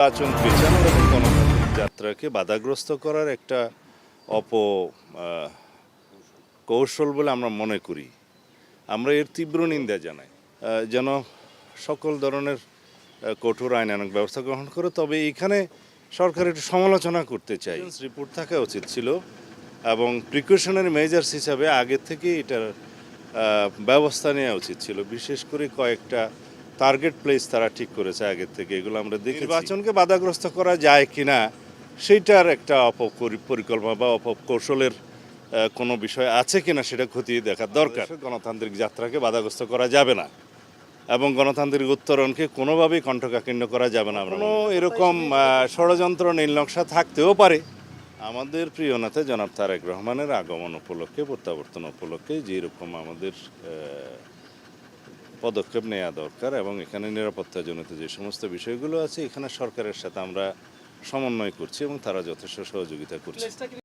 নির্বাচন পেছানো এবং গণতান্ত্রিক যাত্রাকে বাধাগ্রস্ত করার একটা অপ কৌশল বলে আমরা মনে করি। আমরা এর তীব্র নিন্দা জানাই। যেন সকল ধরনের কঠোর আইনানুক ব্যবস্থা গ্রহণ করে, তবে এখানে সরকার একটু সমালোচনা করতে চাই। রিপোর্ট থাকা উচিত ছিল এবং প্রিকশনারি মেজার্স হিসাবে আগে থেকে এটার ব্যবস্থা নেওয়া উচিত ছিল। বিশেষ করে কয়েকটা টার্গেট প্লেস তারা ঠিক করেছে আগে থেকে এগুলো আমরা দেখি নির্বাচনকে বাধাগ্রস্ত করা যায় কিনা সেইটার একটা অপকরি- পরিকল্পনা বা অপকৌশলের কোনো বিষয় আছে কিনা সেটা খতিয়ে দেখার দরকার। গণতান্ত্রিক যাত্রাকে বাধাগ্রস্ত করা যাবে না। এবং গণতান্ত্রিক উত্তরণকে কোনোভাবেই কণ্ঠকাকীর্ণ করা যাবে না কোনো এরকম ষড়যন্ত্র নীলনকশা থাকতেও পারে। আমাদের প্রিয় নেতা জনাব তারেক রহমানের আগমন উপলক্ষে প্রত্যাবর্তন উপলক্ষে যেরকম আমাদের পদক্ষেপ নেওয়া দরকার এবং এখানে নিরাপত্তাজনিত যে সমস্ত বিষয়গুলো আছে, এখানে সরকারের সাথে আমরা সমন্বয় করছি এবং তারা যথেষ্ট সহযোগিতা করছে।